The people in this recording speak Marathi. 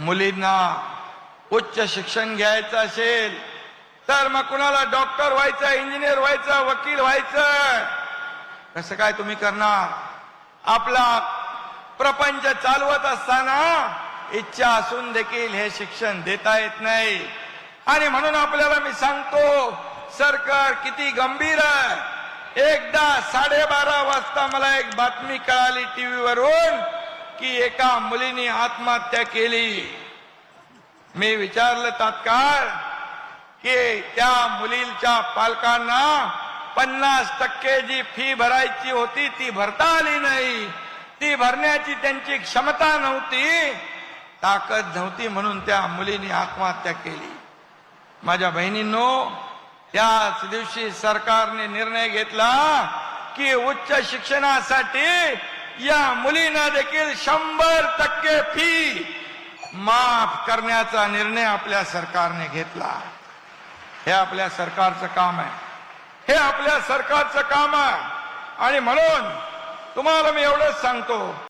मुलींना उच्च शिक्षण घ्यायचं असेल तर मग कुणाला डॉक्टर व्हायचं इंजिनियर व्हायचं वकील व्हायचं? कसं काय तुम्ही करणार? आपला प्रपंच चालवत असताना इच्छा असून देखील हे शिक्षण देता येत नाही. आणि म्हणून आपल्याला मी सांगतो सरकार किती गंभीर आहे. एकदा साडेबारा वाजता मला एक बातमी कळाली टीव्हीवरून की एका मुलीने आत्महत्या केली. मी विचारलं तात्काळ की त्या मुलीच्या पालकांना पन्नास टक्के जी फी भरायची होती ती भरता आली नाही. ती भरण्याची त्यांची क्षमता नव्हती. ताकद नव्हती म्हणून त्या मुलीने आत्महत्या केली. माझ्या बहिणींनो त्याच दिवशी सरकारने निर्णय घेतला की उच्च शिक्षणासाठी या मुलींना देखील शंभर टक्के फी माफ करण्याचा निर्णय आपल्या सरकारने घेतला. हे आपल्या सरकारचं काम आहे. हे आपल्या सरकारचं काम आहे. आणि म्हणून तुम्हाला मी एवढंच सांगतो